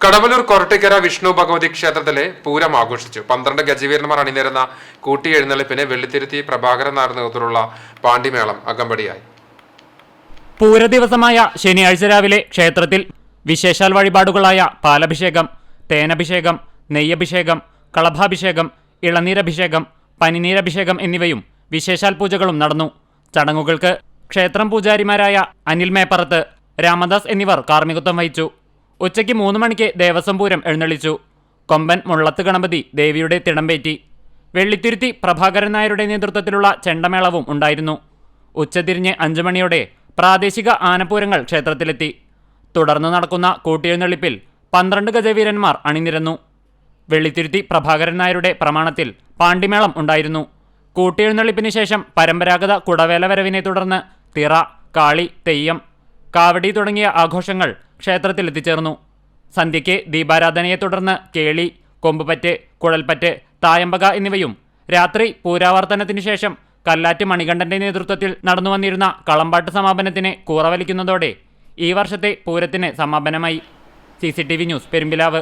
കടവലൂർ കൊരട്ടിക്കര വിഷ്ണു ഭഗവതി ക്ഷേത്രത്തിലെ പൂരം ആഘോഷിച്ചു. പന്ത്രണ്ട് ഗജവീരന്മാർ അണിനിരുന്ന കൂട്ടി എഴുന്നള്ളിപ്പിന് വെള്ളിത്തിരുത്തി പ്രഭാകരൻ നായർ നേതൃത്വത്തിലുള്ള പാണ്ടിമേളം അകമ്പടിയായി. പൂരദിവസമായ ശനിയാഴ്ച രാവിലെ ക്ഷേത്രത്തിൽ വിശേഷാൽ വഴിപാടുകളായ പാലഭിഷേകം തേനഭിഷേകം നെയ്യഭിഷേകം കളഭാഭിഷേകം ഇളനീരഭിഷേകം പനിനീരഭിഷേകം എന്നിവയും വിശേഷാൽ പൂജകളും നടന്നു. ചടങ്ങുകൾക്ക് ക്ഷേത്രം പൂജാരിമാരായ അനിൽ മേപ്പറത്ത് രാമദാസ് എന്നിവർ കാർമ്മികത്വം വഹിച്ചു. ഉച്ചയ്ക്ക് മൂന്ന് മണിക്ക് ദേവസ്വം പൂരം എഴുന്നള്ളിച്ചു. കൊമ്പൻ മുള്ളത്ത് ഗണപതി ദേവിയുടെ തിടമ്പേറ്റി. വെള്ളിത്തിരുത്തി പ്രഭാകരൻ നായരുടെ നേതൃത്വത്തിലുള്ള ചെണ്ടമേളവും ഉണ്ടായിരുന്നു. ഉച്ചതിരിഞ്ഞ് അഞ്ചു മണിയോടെ പ്രാദേശിക ആനപ്പൂരങ്ങൾ ക്ഷേത്രത്തിലെത്തി. തുടർന്ന് നടക്കുന്ന കൂട്ടിയെഴുന്നള്ളിപ്പിൽ പന്ത്രണ്ട് ഗജവീരന്മാർ അണിനിരന്നു. വെള്ളിത്തിരുത്തി പ്രഭാകരൻ നായരുടെ പ്രമാണത്തിൽ പാണ്ടിമേളം ഉണ്ടായിരുന്നു. കൂട്ടിയെഴുന്നള്ളിപ്പിന് ശേഷം പരമ്പരാഗത കുടവേല വരവിനെ തുടർന്ന് തിറ കാളി തെയ്യം കാവടി തുടങ്ങിയ ആഘോഷങ്ങൾ ക്ഷേത്രത്തിൽ എത്തിച്ചേർന്നു സന്ധ്യയ്ക്ക് ദീപാരാധനയെ തുടർന്ന് കേളി കൊമ്പുപറ്റ് കുഴൽപ്പറ്റ് തായമ്പക എന്നിവയും രാത്രി പൂരാവർത്തനത്തിനു ശേഷം കല്ലാറ്റ് മണികണ്ഠന്റെ നേതൃത്വത്തിൽ നടന്നുവന്നിരുന്ന കളമ്പാട്ട് സമാപനത്തിന് കൂറവലിക്കുന്നതോടെ ഈ വർഷത്തെ പൂരത്തിന് സമാപനമായി. C news Perumpilavu.